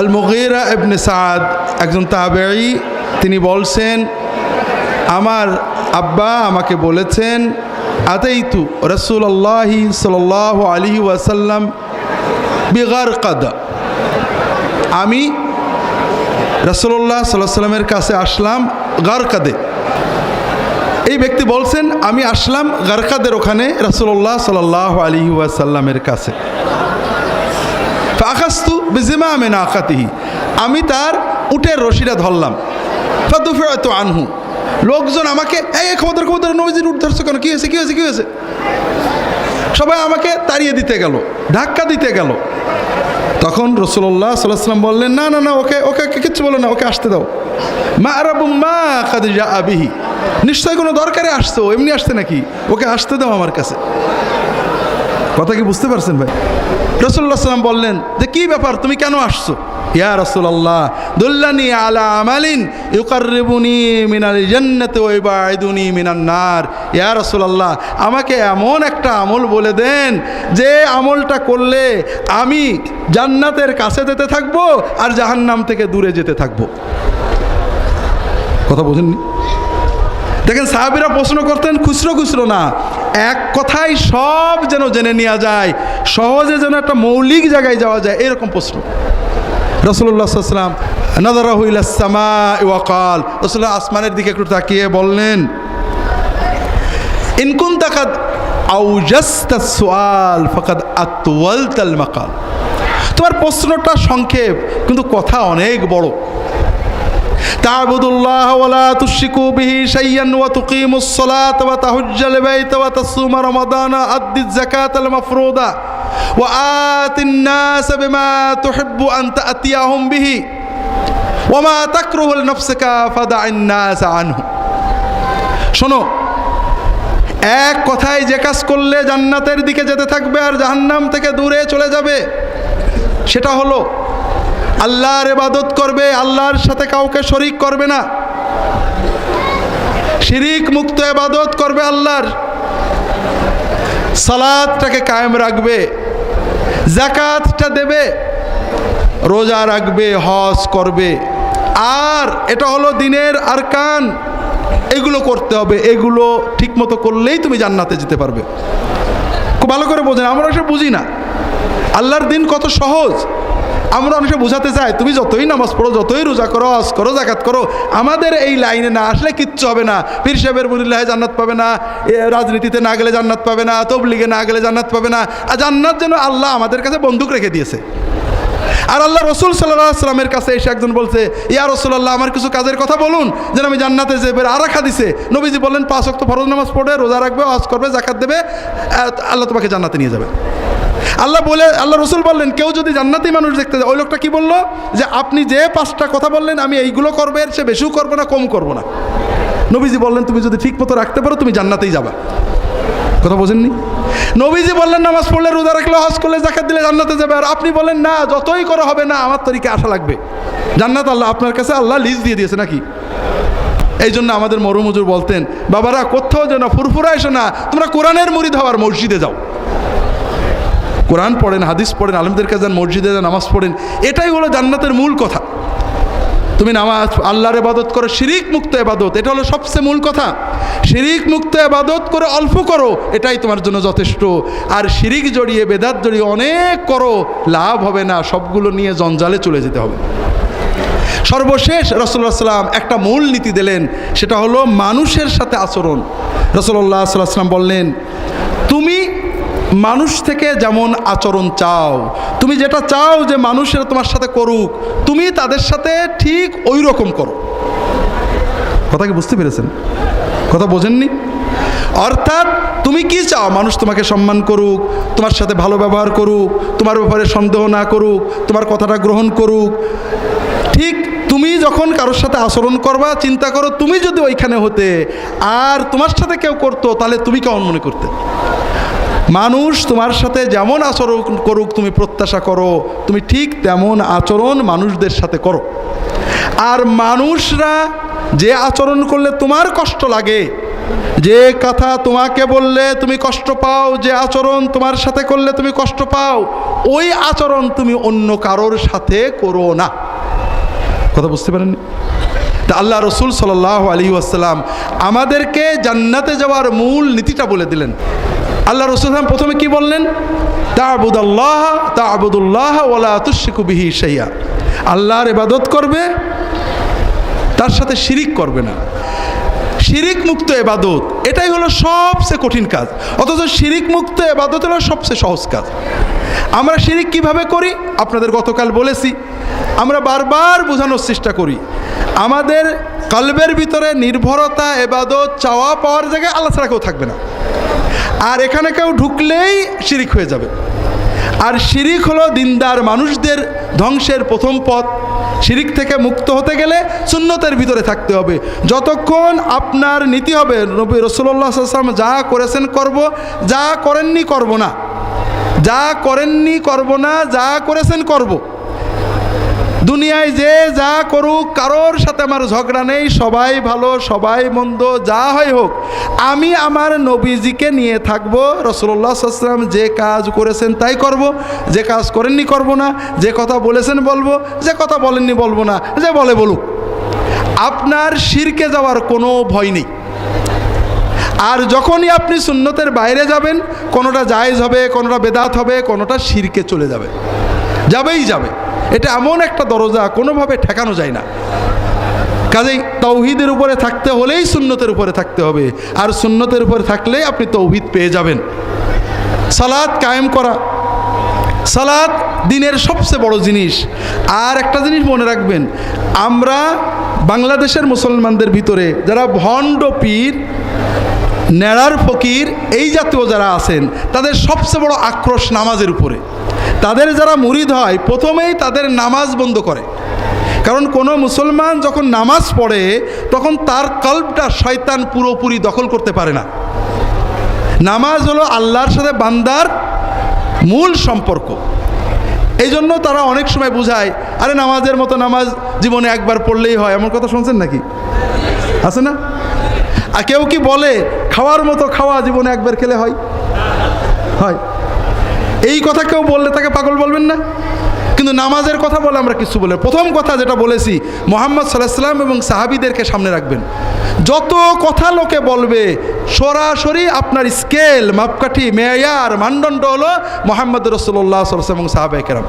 আল মুগিরা ইবনে সাদ একজন তাবেঈ, তিনি বলছেন, আমার আব্বা আমাকে বলেছেন, আতাইতু রসুল আল্লাহি সাল আলী ওয়াসাল্লাম বিগার কাদা আমি রসুল্লাহ সাল্লাহ সাল্লামের কাছে আসলাম গারকাদে। এই ব্যক্তি বলছেন, আমি আসলাম গারকাদের ওখানে রসুল্লাহ সাল্লাহ আলী ওয়াসাল্লামের কাছে। ফাখাস্তু বিজিমা আমেন আকাতিহি আমি তার উটের রশিটা ধরলাম। ফাদুফিরাত আনহু। লোকজন আমাকে, এই খবর খবর নবীজির উঠ ধরছো কেন? কী হয়েছে কী হয়েছে কী হয়েছে? সবাই আমাকে তাড়িয়ে দিতে গেল, ধাক্কা দিতে গেল। তখন রসুল্লাহ সাল্লাম বললেন, না না না, ওকে ওকে কিচ্ছু বলো না, ওকে আসতে দাও। মা আরাবু মা খাদিজা আবিহি নিশ্চয়ই কোনো দরকারে আসতো এমনি আসছে নাকি? ওকে আসতে দাও আমার কাছে। কথা কি বুঝতে পারছেন ভাই? রসুল্লাহ সাল্লাম বললেন, যে কী ব্যাপার, তুমি কেন আসছো? ইয়া রসুল্লাহ দুল্লানি আলা আমালিন ইউকারিবুনি মিনাল জান্নাতে ওই বাইদুনি মিনান নার। ইয়া রসুল্লাহ আমাকে এমন একটা আমল বলে দেন, যে আমলটা করলে আমি জান্নাতের কাছে যেতে থাকব আর জাহান্নাম থেকে দূরে যেতে থাকব। কথা বোঝেননি? দেখেন সাহাবিরা প্রশ্ন করতেন, খুচরো খুচরো না এক কথাই সব যেন জেনে নেওয়া যায়, সহজে যেন একটা মৌলিক জায়গায় যাওয়া যায়, এরকম প্রশ্ন। রসুল্লাহ সাল্লাম নাদারাহুইলাসমা ওয়াকাল রসুল্লাহ আসমানের দিকে একটু তাকিয়ে বললেন ইনকুন আউজাস্তা সোয়াল ফকাদ আত্ওয়াল তাল মাকাল। তোমার প্রশ্নটা সংক্ষেপ, কিন্তু কথা অনেক বড়। তাবুদুল্লাহ ওয়ালা তুশরিকু বিহি শাইয়ান ওয়া তুকিমুস সালাত ওয়া তাহুজ্জাল বাইত ওয়া তাসুমা রমাদানা আদ্দিজ যাকাতাল মাফরুদা ওয়া আতিন নাস বিমা তুহিব্বু আন তাতিয়াহুম বিহি ওয়া মা তাকরুহু লিনাফসিকা শোনো, এক কথায় যে কাজ করলে জান্নাতের দিকে যেতে থাকবে আর জাহান্নাম থেকে দূরে চলে যাবে, সেটা হলো আল্লাহর এবাদত করবে, আল্লাহর সাথে কাউকে শরিক করবে না। শিরিক মুক্ত এবাদত করবে আল্লাহর। সালাদটাকে কায়েম রাখবে জাকাতটা দেবে, রোজা রাখবে, হজ করবে। আর এটা হলো দিনের আরকান, এগুলো করতে হবে, এগুলো ঠিকমতো করলেই তুমি জান্নাতে যেতে পারবে। খুব ভালো করে বোঝেন, আমরা এটা বুঝি না। আল্লাহর দিন কত সহজ। আমরা অনেকে বোঝাতে চাই, তুমি যতই নামাজ পড়ো, যতই রোজা করো, হজ করো জাকাত করো, আমাদের এই লাইনে না আসলে কিচ্ছু হবে না। পীর সাহেবের মুরিল্লাহে জান্নাত পাবে না রাজনীতিতে না গেলে জান্নাত পাবে না, তবলিগে না গেলে জান্নাত পাবে না। আর জান্নাত যেন আল্লাহ আমাদের কাছে বন্দুক রেখে দিয়েছে। আর আল্লাহ রসুল সাল্লাহ কাছে এসে একজন বলছে, ইয়া রসুল্লাহ আমার কিছু কাজের কথা বলুন। যেন আমি জান্নাতে যে বের আরাখা দিছে। নবীজি বললেন, পাঁচ অক্ত ফরজ নামাজ পড়ে, রোজা রাখবে, হজ করবে জাকাত দেবে আল্লাহ তোমাকে জান্নাতে নিয়ে যাবে। আল্লাহ বলে, আল্লাহ রসুল বললেন, কেউ যদি জান্নাতি মানুষ দেখতে যায়, ওই লোকটা কি বলল? যে আপনি যে পাঁচটা কথা বললেন, আমি এইগুলো করব, এর সে বেশিও করব না কম করব না। নবীজি বললেন, তুমি যদি ঠিক মতো রাখতে পারো, তুমি জান্নাতেই যাবা। কথা বোঝেননি? নবীজি বললেন, নামাজ পড়লে রোজা রাখলে, হজ করলে জাকাত দিলে জান্নাতে যাবে। আর আপনি বলেন, না, যতই করা হবে না, আমার তরিকে আসা লাগবে। জান্নাত আল্লাহ, আপনার কাছে আল্লাহ লিজ দিয়ে দিয়েছে নাকি? এই জন্য আমাদের মরুমজুর বলতেন, বাবারা, কোথাও যেন ফুরফুরা এসো না, তোমরা কোরআনের মুরিদ হওয়ার মসজিদে যাও। কোরআন পড়েন, হাদিস পড়েন, আলমদের কাছে যান, মসজিদে যান, নামাজ পড়েন, এটাই হলো জান্নাতের মূল কথা। তুমি নামাজ, আল্লাহর এবাদত করো, শিরিক মুক্ত এবাদত এটা হলো সবচেয়ে মূল কথা। শিরিক মুক্ত এবাদত করে অল্প করো, এটাই তোমার জন্য যথেষ্ট। আর শিরিক জড়িয়ে, বেদাত জড়িয়ে অনেক করো, লাভ হবে না, সবগুলো নিয়ে জঞ্জালে চলে যেতে হবে। সর্বশেষ রসুল্লাহ সাল্লাম একটা মূল নীতি দিলেন, সেটা হলো মানুষের সাথে আচরণ। রসল্লাহ সাল্লাহ সাল্লাম বললেন, তুমি মানুষ থেকে যেমন আচরণ চাও, তুমি যেটা চাও যে মানুষেরা তোমার সাথে করুক, তুমি তাদের সাথে ঠিক ওই রকম করো। কথা কি বুঝতে পেরেছেন? কথা বোঝেননি? অর্থাৎ তুমি কি চাও? মানুষ তোমাকে সম্মান করুক, তোমার সাথে ভালো ব্যবহার করুক, তোমার ব্যাপারে সন্দেহ না করুক, তোমার কথাটা গ্রহণ করুক। ঠিক তুমি যখন কারোর সাথে আচরণ করবা, চিন্তা করো তুমি যদি ওইখানে হতে আর তোমার সাথে কেউ করতো, তাহলে তুমি কেমন মনে করতে? মানুষ তোমার সাথে যেমন আচরণ করুক, তুমি প্রত্যাশা করো, তুমি ঠিক তেমন আচরণ মানুষদের সাথে করো। আর মানুষরা যে আচরণ করলে তোমার কষ্ট লাগে, যে কথা তোমাকে বললে তুমি কষ্ট পাও, যে আচরণ তোমার সাথে করলে তুমি কষ্ট পাও, ওই আচরণ তুমি অন্য কারোর সাথে করো না। কথা বুঝতে পারেননি? তা আল্লাহ রসুল সাল্লাহ আলী আসসালাম আমাদেরকে জান্নাতে যাওয়ার মূল নীতিটা বলে দিলেন। আল্লাহ রসুল প্রথমে কি বললেন? তা আবুদাল্লাহ তা আবুদুল্লাহ ওলা তুশিকুবিহি সাইয়া আল্লাহর এবাদত করবে, তার সাথে শিরিক করবে না। শিরিক মুক্ত এবাদত এটাই হলো সবচেয়ে কঠিন কাজ। অথচ শিরিক মুক্ত এবাদত হলো সবচেয়ে সহজ কাজ। আমরা শিরিক কীভাবে করি? আপনাদের গতকাল বলেছি, আমরা বারবার বোঝানোর চেষ্টা করি। আমাদের কলবের ভিতরে নির্ভরতা এবাদত চাওয়া পাওয়ার জায়গায় আল্লাহ ছাড়া কেউ থাকবে না। আর এখানে কেউ ঢুকলেই শিরিক হয়ে যাবে। আর শিরিক হলো দিনদার মানুষদের ধ্বংসের প্রথম পথ। শিরিক থেকে মুক্ত হতে গেলে সুন্নতের ভিতরে থাকতে হবে। যতক্ষণ আপনার নীতি হবে, নবী রসুল্লাহ যা করেছেন করব, যা করেননি করব না। যা করেননি করব না, যা করেছেন করব। দুনিয়ায় যে যা করুক, কারোর সাথে আমার ঝগড়া নেই, সবাই ভালো, সবাই মন্দ, যা হয় হোক। আমি আমার নবীজিকে নিয়ে থাকব রসল্লা সাল্লাম যে কাজ করেছেন তাই করব, যে কাজ করেননি করব না, যে কথা বলেছেন বলব, যে কথা বলেননি বলব না, যে বলে বলুক। আপনার শিরকে যাওয়ার কোনো ভয় নেই। আর যখনই আপনি সুন্নতের বাইরে যাবেন, কোনোটা জায়েজ হবে, কোনোটা বেদাত হবে, কোনোটা শিরকে চলে যাবে। যাবেই যাবে। এটা এমন একটা দরজা, কোনোভাবে ঠেকানো যায় না। কাজেই তৌহিদের উপরে থাকতে হলেই সুন্নতের উপরে থাকতে হবে। আর সুন্নতের উপরে থাকলেই আপনি তৌহিদ পেয়ে যাবেন। সালাদ কায়েম করা। সালাদ দিনের সবচেয়ে বড় জিনিস। আর একটা জিনিস মনে রাখবেন, আমরা বাংলাদেশের মুসলমানদের ভিতরে যারা ভণ্ড পীর, নেড়ার ফকির, এই জাতীয় যারা আছেন, তাদের সবচেয়ে বড় আক্রোশ নামাজের উপরে। তাদের যারা মুরিদ হয়, প্রথমেই তাদের নামাজ বন্ধ করে। কারণ কোনো মুসলমান যখন নামাজ পড়ে, তখন তার কল্পটা শয়তান পুরোপুরি দখল করতে পারে না। নামাজ হলো আল্লাহর সাথে বান্দার মূল সম্পর্ক। এই জন্য তারা অনেক সময় বুঝায়, আরে নামাজের মতো নামাজ জীবনে একবার পড়লেই হয়। এমন কথা শুনছেন নাকি? আছে না? আর কেউ কি বলে, খাওয়ার মতো খাওয়া জীবনে একবার খেলে হয়? হয়। এই কথা কেউ বললে তাকে পাগল বলবেন না? কিন্তু নামাজের কথা বলে আমরা কিছু বলে প্রথম কথা যেটা বলেছি, মোহাম্মদ সাল্লাহাম এবং সাহাবিদেরকে সামনে রাখবেন। যত কথা লোকে বলবে, সরাসরি আপনার স্কেল, মাপকাঠি, মেয়ার, মানদণ্ড হলো মোহাম্মদ রসুল্লাহ সাল্লাম এবং সাহাবাই কেরাম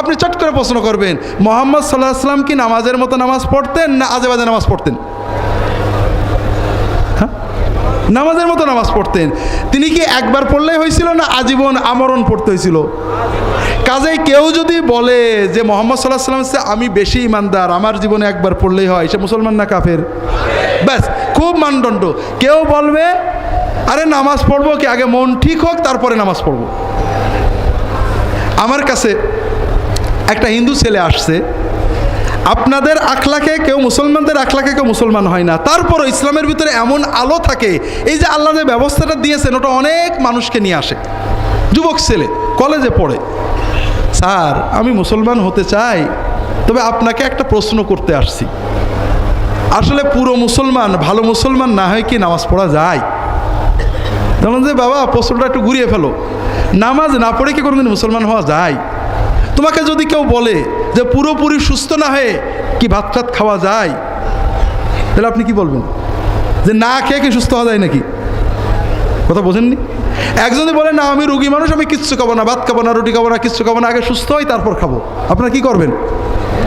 আপনি চট করে প্রশ্ন করবেন, মোহাম্মদ সাল্লাহ আসলাম কি নামাজের মতো নামাজ পড়তেন না আজে বাজে নামাজ পড়তেন? নামাজের মতো নামাজ পড়তেন। তিনি কি একবার পড়লেই হয়েছিল না আজীবন আমরণ পড়তে হয়েছিল? কাজেই কেউ যদি বলে যে মোহাম্মদ সাল্লাহ সাল্লাম আমি বেশি ইমানদার, আমার জীবনে একবার পড়লেই হয়, সে মুসলমান না কাফের? ব্যাস, খুব মানদণ্ড। কেউ বলবে, আরে নামাজ পড়ব কি, আগে মন ঠিক হোক, তারপরে নামাজ পড়ব? আমার কাছে একটা হিন্দু ছেলে আসছে আপনাদের আখলাকে কেউ মুসলমানদের আখলাকে কেউ মুসলমান হয় না। তারপরও ইসলামের ভিতরে এমন আলো থাকে, এই যে আল্লাহ যে ব্যবস্থাটা দিয়েছেন, ওটা অনেক মানুষকে নিয়ে আসে। যুবক ছেলে, কলেজে পড়ে। স্যার, আমি মুসলমান হতে চাই, তবে আপনাকে একটা প্রশ্ন করতে আসছি। আসলে পুরো মুসলমান, ভালো মুসলমান না হয় কি নামাজ পড়া যায়? যে, বাবা, প্রশ্নটা একটু ঘুরিয়ে ফেলো। নামাজ না পড়ে কি কোনোদিন মুসলমান হওয়া যায়? তোমাকে যদি কেউ বলে যে পুরোপুরি সুস্থ না হয়ে কি ভাত টাত খাওয়া যায়, তাহলে আপনি কি বলবেন? যে না খেয়ে কি সুস্থ হওয়া যায় নাকি? কথা বোঝেননি? একজন যদি বলে, না, আমি রুগী মানুষ, আমি কিচ্ছু খাব না, ভাত খাব না, রুটি খাব না, কিচ্ছু খাব না, আগে সুস্থ হয় তারপর খাব। আপনারা কি করবেন?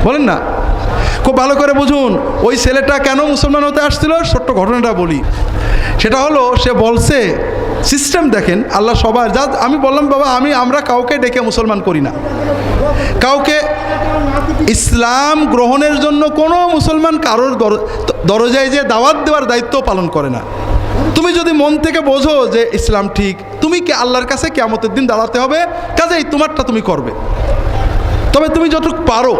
বলেন না। খুব ভালো করে বুঝুন, ওই ছেলেটা কেন মুসলমান হতে আসছিল? ছোট্ট ঘটনাটা বলি। সেটা হলো, সে বলছে, সিস্টেম দেখেন, আল্লাহ সবার, যা, আমি বললাম, বাবা, আমি, আমরা কাউকে ডেকে মুসলমান করি না। কাউকে ইসলাম গ্রহণের জন্য কোনো মুসলমান কারোর দরজায় যে দাওয়াত দেওয়ার দায়িত্ব পালন করে না। তুমি যদি মন থেকে বোঝো যে ইসলাম ঠিক, তুমি কি আল্লাহর কাছে কেমতের দিন দাঁড়াতে হবে, কাজেই তোমারটা তুমি করবে। তবে তুমি যতটুকু পারো,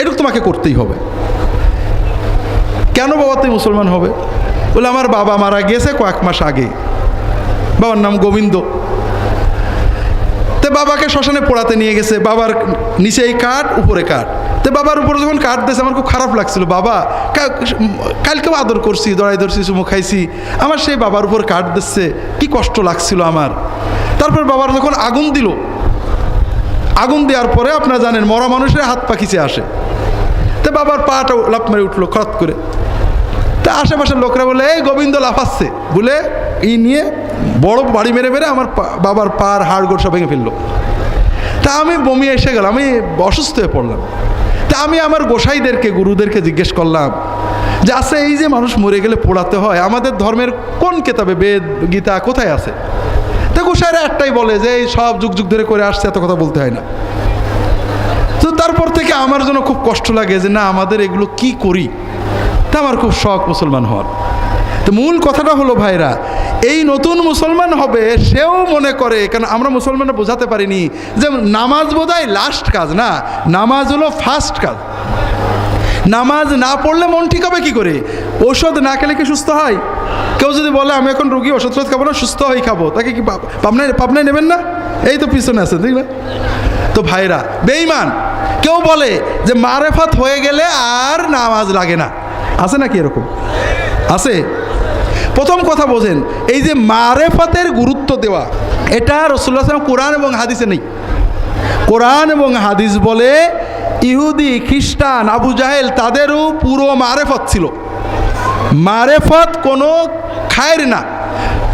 এটুকু তোমাকে করতেই হবে। কেন বাবা তুই মুসলমান হবে? বলে, আমার বাবা মারা গিয়েছে কয়েক মাস আগে। বাবার নাম গোবিন্দ। তো বাবাকে শ্মশানে পোড়াতে নিয়ে গেছে, বাবার নিচে এই কাঠ, উপরে কাঠ। তে বাবার উপরে যখন কাঠ দিয়েছে, আমার খুব খারাপ লাগছিল, বাবা কালকেও আদর করছি, দড়াই ধরছি, চুমু খাইছি। আমার সেই বাবার উপর কাঠ দিচ্ছে, কি কষ্ট লাগছিল আমার। তারপর বাবার যখন আগুন দিল, আগুন দেওয়ার পরে আপনারা জানেন, মরা মানুষের হাত পাখিচে আসে। তে বাবার পাটা লাফ মেরে উঠল খরত করে। তা আশেপাশের লোকরা বলে, এই গোবিন্দ লাফাচ্ছে। বলে ই নিয়ে বড় বাড়ি মেরে মেরে আমার বাবার পার হাড় গোড় সব ভেঙে ফেলল। তা আমি বমি এসে গেলাম আমি অসুস্থ হয়ে পড়লাম। তা আমি আমার গোসাইদেরকে, গুরুদেরকে জিজ্ঞেস করলাম যে আছে এই যে মানুষ মরে গেলে পোড়াতে হয়, আমাদের ধর্মের কোন কেতাবে বেদ, গীতা কোথায় আছে? তা গোসাইরা একটাই বলে যে, এই সব যুগ যুগ ধরে করে আসছে, এত কথা বলতে হয় না। তো তারপর থেকে আমার জন্য খুব কষ্ট লাগে যে, না, আমাদের এগুলো কি করি? তা আমার খুব শখ মুসলমান হওয়ার। তো মূল কথাটা হলো ভাইরা, এই নতুন মুসলমান হবে সেও মনে করে কারণ আমরা মুসলমানরা বোঝাতে পারিনি যে নামাজ বোধহয় লাস্ট কাজ না, নামাজ হলো ফার্স্ট কাজ। নামাজ না পড়লে মন ঠিক হবে কী করে? ওষুধ না খেলে কি সুস্থ হয়? কেউ যদি বলে, আমি এখন রুগী ওষুধ টষুধ খাব না, সুস্থ হয়ে খাব। তাকে কি পাব- পাবনায় পাবনায় নেবেন না? এই তো পিছনে আছে ঠিক না তো ভাইরা বেইমান কেউ বলে যে মারেফাত হয়ে গেলে আর নামাজ লাগে না। আছে নাকি এরকম? আছে? প্রথম কথা বোঝেন, এই যে মারেফাতের গুরুত্ব দেওয়া, এটা রসুল্লাহ সাল্লাম কোরআন এবং হাদিসে নেই। কোরআন এবং হাদিস বলে ইহুদি, খ্রিস্টান, আবু জাহেল তাদেরও পুরো মারেফত ছিল। মারেফত কোনো খায়ের না।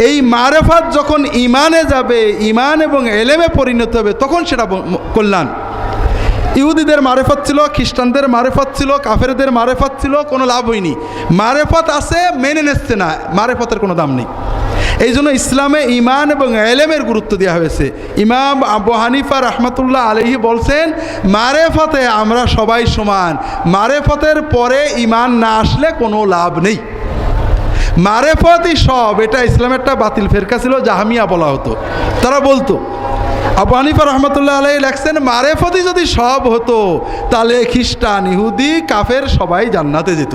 এই মারেফত যখন ইমানে যাবে ইমান এবং এলেমে পরিণত হবে, তখন সেটা কল্যাণ। ইহুদিদের মারেফত ছিল, খ্রিস্টানদের মারেফত ছিল, কাফেরদের মারেফত ছিল, কোনো লাভ হয়নি। মারেফত আছে, মেনে নিচ্ছে না, মারেফতের কোনো দাম নেই। এই জন্য ইসলামে ইমান এবং এলেমের গুরুত্ব দেওয়া হয়েছে। ইমাম আবু হানিফা রহমতুল্লাহ আলহি বলছেন, মারেফতে আমরা সবাই সমান। মারেফতের পরে ইমান না আসলে কোনো লাভ নেই। মারেফতই সব, এটা ইসলামের একটা বাতিল ফেরকা ছিল, জাহামিয়া বলা হতো। তারা বলতো আবু হানিফা রহমতুল্লাহ আলাই লেখছেন মারেফতি যদি সব হতো, তাহলে খ্রিস্টান, ইহুদি, কাফের সবাই জান্নাতে যেত।